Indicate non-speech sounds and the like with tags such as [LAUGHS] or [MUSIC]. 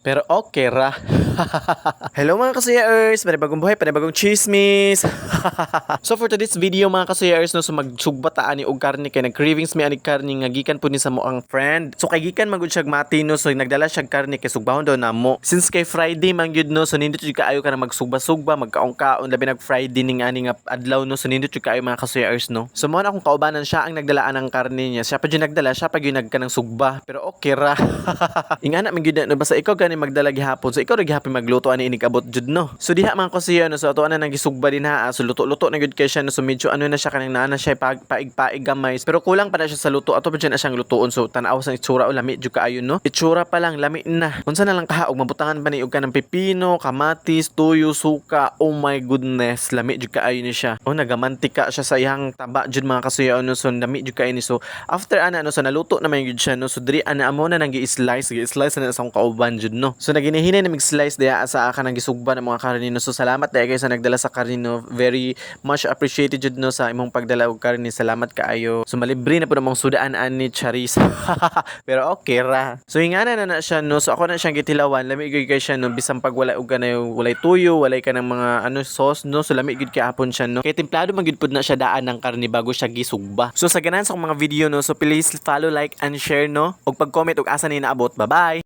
Pero okay ra. [LAUGHS] Hello mga kasuyers! Panibagong buhay, panibagong chismis! [LAUGHS] so for today's video mga kasuyers, no, so magsugbataan ni og karni kay nag-cravings mi ani karni nga gikan po ni sa mo ang friend. So kay gikan magud siya mati no, so nagdala siya karni kay sugbahon daw na mo. Since kay Friday man gyud no, so nindot jud kaayo ka na magsugba-sugba, magkaon-kaon labi nag Friday ning ani nga adlaw no, so nindot jud kaayo mga kasuyers no. So mo na akong kaubanan siya ang nagdalaan ng karni niya. Siya pa jud nagdala, siya pa gyud nagkanang sugba. Pero okay ra. Ingana man gyud na basta ikaw gani magdala gihapon. So ikaw ra gihapon magluto ani inig abot jud no. So diha man ko siya no, so ato na nang gisugba din ha. So luto-luto na gyud kay siya no, so medyo ano na siya kanang naa na siya pag paig-paig gamay. Pero kulang pa na siya sa luto. Ato pa na siyang lutuon. So tanaw sa itsura o lami jud kaayo no. Itsura pa lang lami na. Unsa na lang kaha og mabutangan pa ni og kanang pipino, kamatis, tuyo, suka. Oh my goodness, lami jud kaayo ni siya. Oh nagamantika siya sa iyang taba jud mga kasuyo no. So lami jud kaayo ni so after ana no so naluto na man jud siya no. So diri ana amo na nang gi-slice, gi-slice na sa kauban jud no. So naginihinay na mig-slice diha sa aka nang gisugba ng mga karinino. So salamat dahil kayo sa nagdala sa karinino. Very much appreciated jud no sa imong pagdala og karini. Salamat kaayo. So malibre na po namang sudaan ani Charis. [LAUGHS] Pero okay ra. So ingana na na siya no. So ako na siyang gitilawan. Lami gyud kay siya no bisan pag wala og kanay walay tuyo, walay ka ng mga ano sauce no. So lami gyud kay hapon siya no. Kay templado man gyud pud na siya daan ng karni bago siya gisugba. So sa ganan sa mga video no. So please follow, like and share no. Og pag-comment og asa ni naabot. Bye-bye.